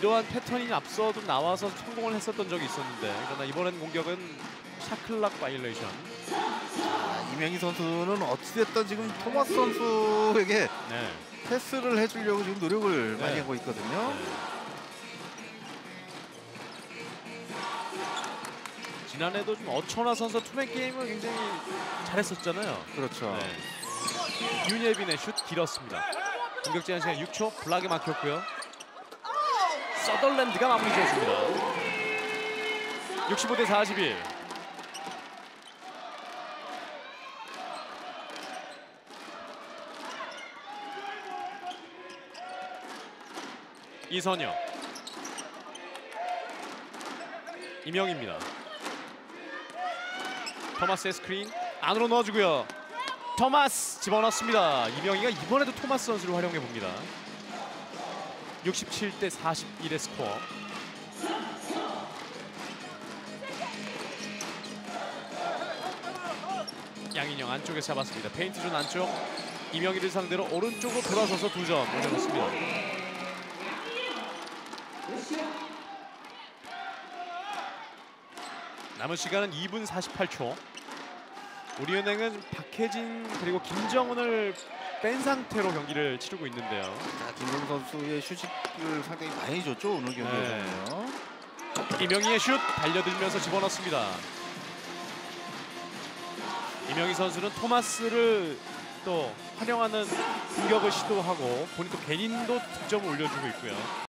이러한 패턴이 앞서도 나와서 성공을 했었던 적이 있었는데 그러나 이번엔 공격은 샤클락 바이올레이션. 아, 이명희 선수는 어찌됐든 지금 토마스 선수에게 네. 패스를 해주려고 지금 노력을 네. 많이 하고 있거든요. 지난해도 좀 어천화 선수 투맨 게임을 굉장히 잘했었잖아요. 그렇죠. 네. 윤예빈의 슛 길었습니다. 공격 제한 시간 6초 블락에 막혔고요. 서덜랜드가 마무리 지었습니다. 65대 41. 이선영 이명입니다. 토마스의 스크린 안으로 넣어주고요. 토마스 집어넣습니다. 이명희가 이번에도 토마스 선수를 활용해 봅니다. 67대 41의 스코어. 양인영 안쪽에 잡았습니다. 페인트 존 안쪽. 이명희를 상대로 오른쪽으로 돌아서서 두 점 올려놓습니다. 남은 시간은 2분 48초. 우리은행은 박혜진 그리고 김정은을 뺀 상태로 경기를 치르고 있는데요. 자, 김용 선수의 휴식을 상당히 많이 줬죠 오늘 경기에서는요. 이명희의 슛 달려들면서 집어넣습니다. 이명희 선수는 토마스를 또 활용하는 공격을 시도하고 본인 또 개인도 득점을 올려주고 있고요.